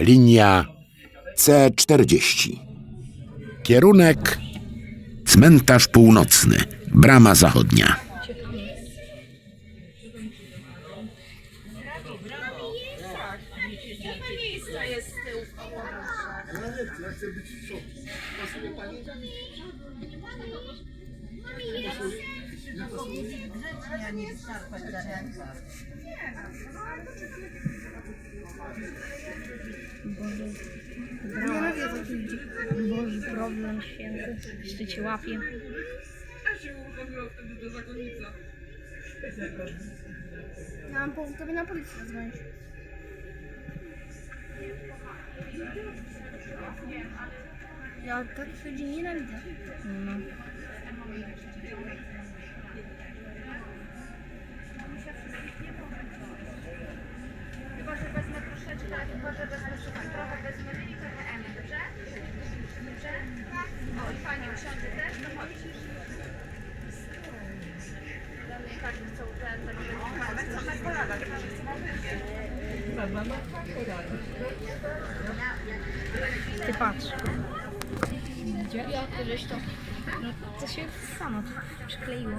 Linia C40. Kierunek Cmentarz Północny, Brama Zachodnia. Boże, problem święty. Jeszcze cię łapie. Ja się uruchomiła wtedy do zakonnica. Ja mam po, tobie na policję zadzwonić. Ja takich ludzi nienawidzę. No. Troszeczkę, chyba, że wezmę sobie trochę, wezmę i trochę M, dobrze? Dobrze? O, i Pani usiądzie też, to chodź. Dla mnie tak chcą tak Ty patrz. Gdzie? Ja, żeś to. No, to się samo przykleiło.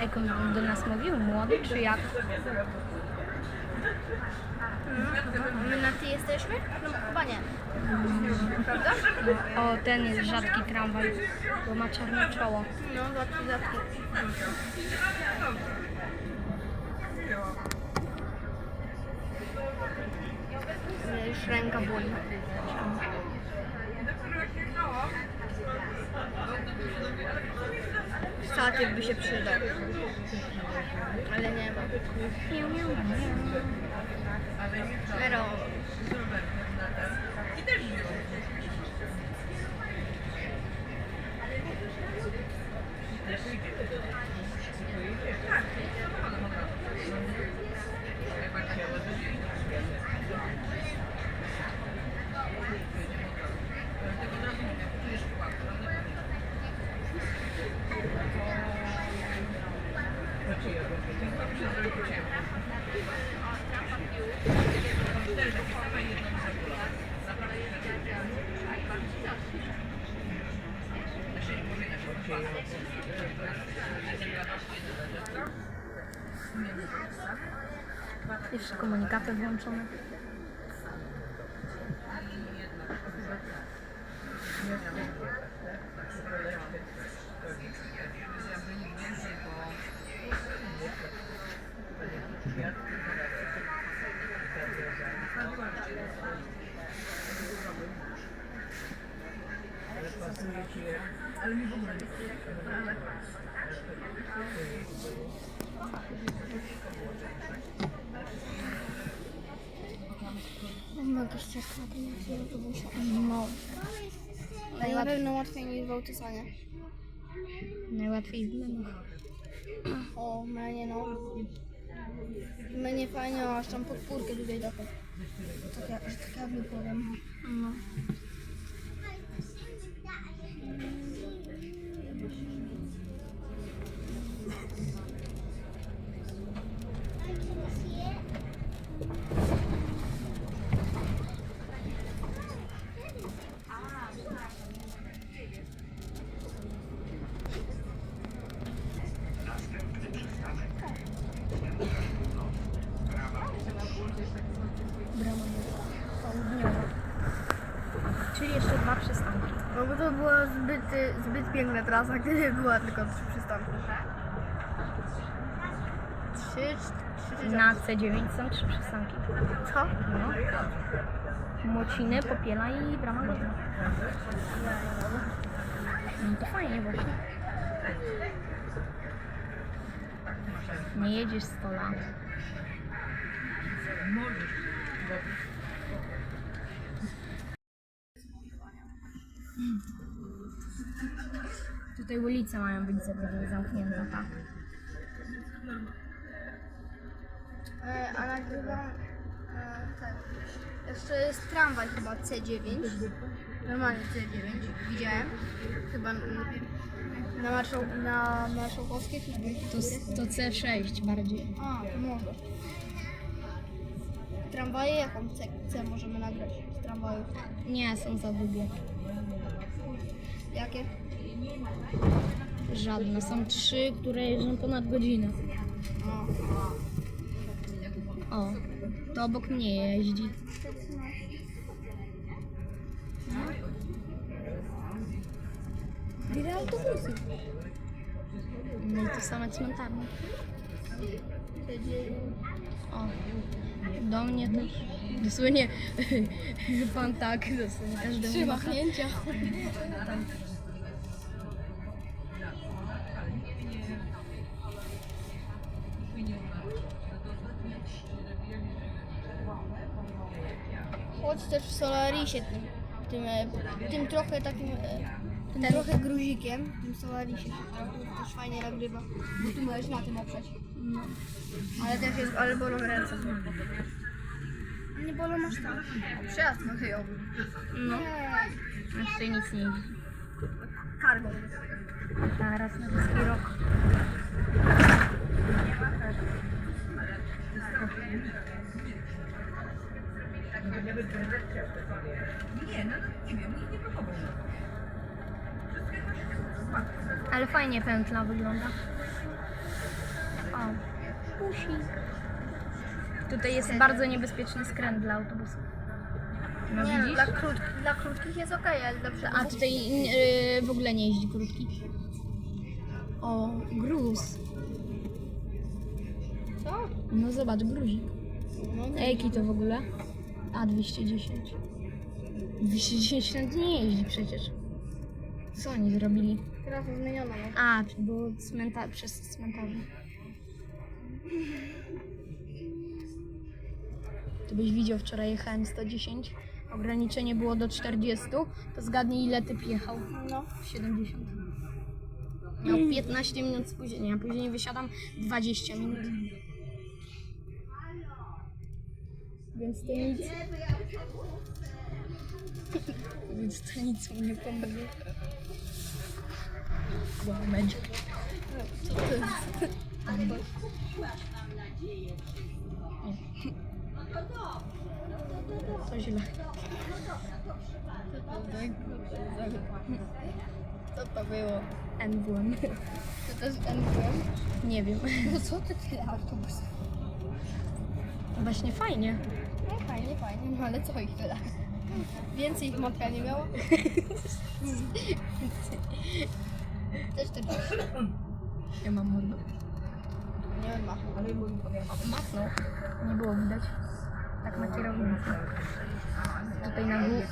Jak on do nas mówił? Młody czy jak? My na ty jesteśmy? No chyba nie. Prawda? O, ten jest rzadki tramwaj, bo ma czarne czoło. No, zatki, zatki. Już ręka boli. Statyw by się przydał. Ale nie ma. Pero. Jeszcze komunikaty włączone. Mogę ścieżkę na tym autobusie. No. Na pewno łatwiej niż w autosanie. Najłatwiej w menach. O, mnie no. Mnie fajnie, aż tam podpórkę tutaj trochę. Tak ja, że tak ja powiem. No. Brama południowa. Czyli jeszcze dwa przystanki. No bo to była zbyt, y, zbyt piękna trasa, gdyby była tylko trzy przystanki. Trzy, trzy, trzy, Na C9 są trzy przystanki. Co? No. Młociny, Popiela i Brama Główna. No to fajnie właśnie. Nie jedziesz 100 lat. Tutaj ulice mają być zamknięte, tak. E, a nagrywam... E, tak. Jeszcze jest tramwaj chyba C9. Normalnie C9. Widziałem. Chyba na, Marszał, na Marszałkowskiej czy To, to C6 bardziej. A, może. Tramwaje jaką C, C możemy nagrać tramwajów? Nie, są za długie. Jakie? Żadne. Są trzy, które jeżdżą ponad godzinę. O. To obok mnie jeździ. Ile autobusy? No i to same cmentarne. O, do mnie też. Dosłownie pan tak, dosłownie każdemu Trzy macha. machnięcia. Chodź też w Solarisie tym, tym, e, tym trochę takim, e, tym trochę gruzikiem, tym Solarisie. To też fajnie nagrywa, bo tu możesz na tym oprzeć. No. Ale też jest, ale bolą ręce. Nie bolą aż tak. Przejazd kolejowy. No, Nie, jeszcze nic nie jeździ. cargo. Teraz na ruski rok. Ale fajnie pętla wygląda. O, pusik. Tutaj jest bardzo niebezpieczny skręt dla autobusów. No Nie, no, widzisz? dla, krót, dla krótkich jest okej, ale dla A tutaj yy, w ogóle nie jeździ krótki. O, gruz. Co? No zobacz, gruzik. No, A jaki to w ogóle? A, 210. 210 nie jeździ przecież. Co oni zrobili? teraz zmieniono. No. A, było cmenta- przez cmentarze. To byś widział, wczoraj jechałem 110. Ograniczenie było do 40. To zgadnij ile typ jechał. no. 70. Miał 15 minut spóźnienia, później wysiadam 20 minut. Więc to nic. Więc to nic mu nie pomoże. Wow, magic. Co to jest? To źle. Co to było? NWM. To też NWM? Nie wiem. No co ty tyle autobusów? Właśnie fajnie. No fajnie, fajnie, no ale co ich tyle? Więcej ich matka nie miała? Też te Ja mam mordę. Nie ma. Machnął. Nie było widać. Tak na kierownicy. Tutaj na górze.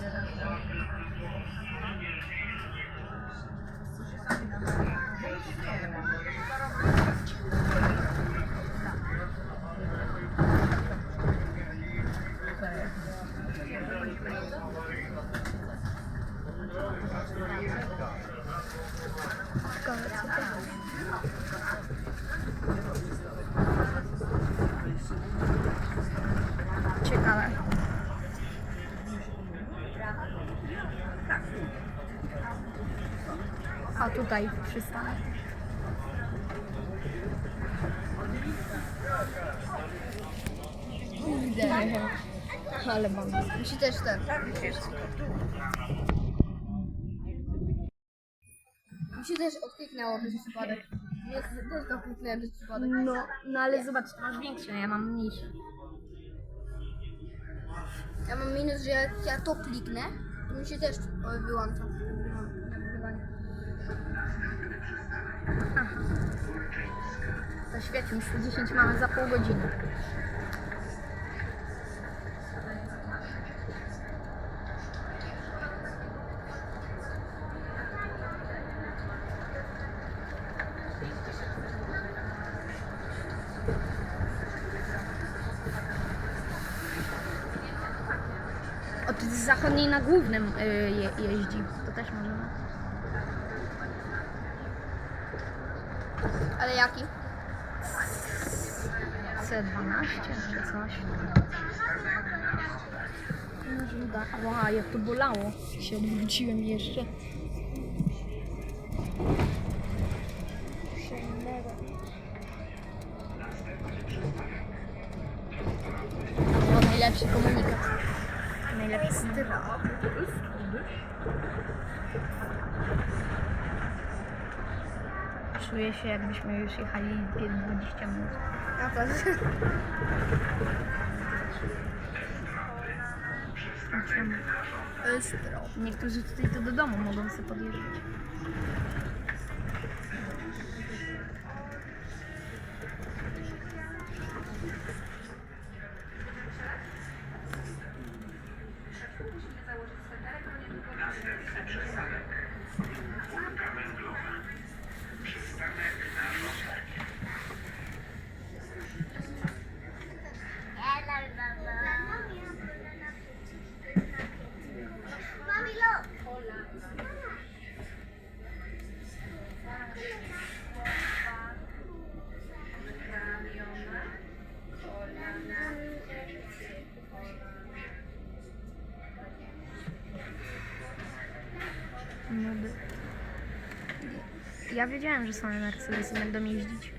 Ciekawe co to Ciekawe. A tutaj przystanek. Kurde. Ale mam. Musi też ten. Musi też odkliknęło przez przypadek. Ja też to kliknęłem przez przypadek. No, no ale zobacz, masz większe, ja mam mniejsze. Minus, że jak ja to kliknę, to mi się też wyłącza. nagrywanie. Świetnie, już 10 mamy za pół godziny. Od zachodniej na głównym y, je, jeździ. To też możemy. Ale jaki? C12 czy coś. Ła, jak to bolało. Się odwróciłem jeszcze. To najlepszy komunikat. Najlepiej. Czuję się jakbyśmy już jechali 20 minut. Naprawdę. A czemu? Ostro. Niektórzy tutaj to do domu mogą sobie podjeżdżać. Ja wiedziałem, że same Mercedesy będą jeździć.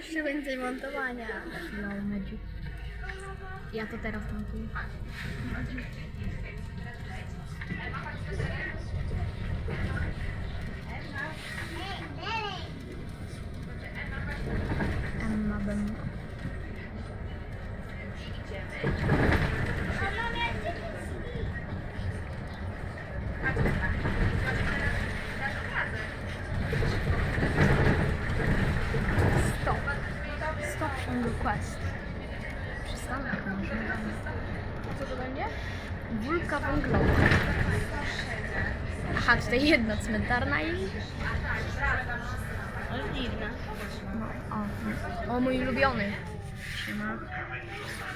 Jeszcze więcej montowania. Magic. Ja to teraz montuję. Emma Bemma. Stop. Stop on request. Przystanek może. Co to będzie? Wólka węglowa. Aha, tutaj jedna cmentarna i... Ale dziwne. No, o, o, mój ulubiony. Siema.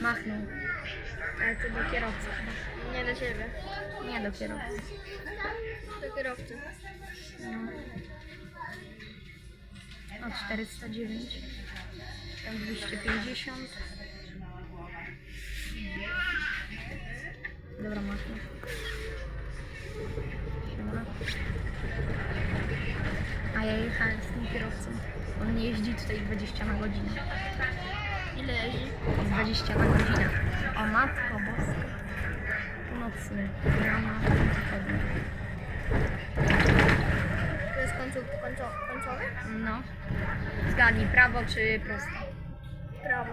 Machnął. Ale to do kierowcy chyba. Nie do ciebie. Nie do kierowcy. Do kierowcy. O, 409. Tam 250. Dobra, machnął. A ja jechałem z tym kierowcą. On nie jeździ tutaj 20 na godzinę. Ile jeździ? 20 na godzinę. O matko boska. Północny. Wschodnia. To jest końców, końco, końcowy? No. Zgadnij, prawo czy prosto? Prawo.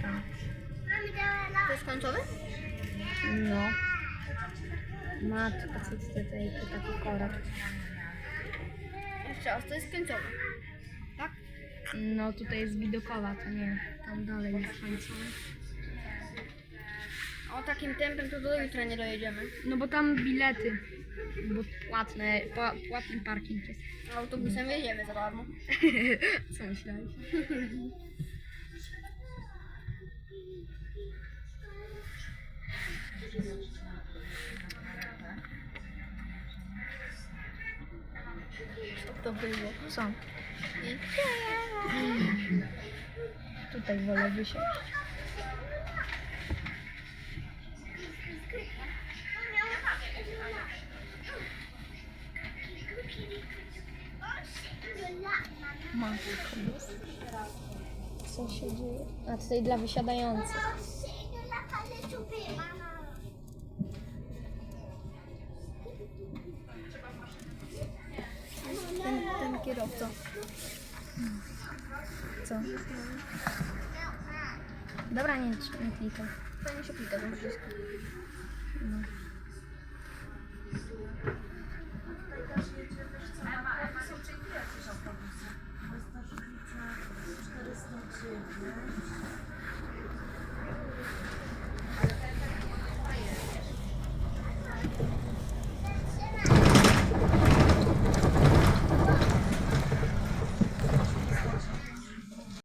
Prawo. To jest końcowy? No. Matko, co ty tutaj to taki korak. Jeszcze raz, to jest końcowy. Tak? No tutaj jest widokowa, to nie. Tam dalej jest końcowy. O takim tempem to do jutra nie dojedziemy. No bo tam bilety. Bo płatne, pła, płatny parking jest. Autobusem jedziemy za darmo. Co myślałeś? to było? Co? I... Tutaj wolę wysiąść. Boska. Co się dzieje? A tutaj dla wysiadających. obco. Co? Dobra, nie, nie klikam. To nie się klika, to wszystko. No.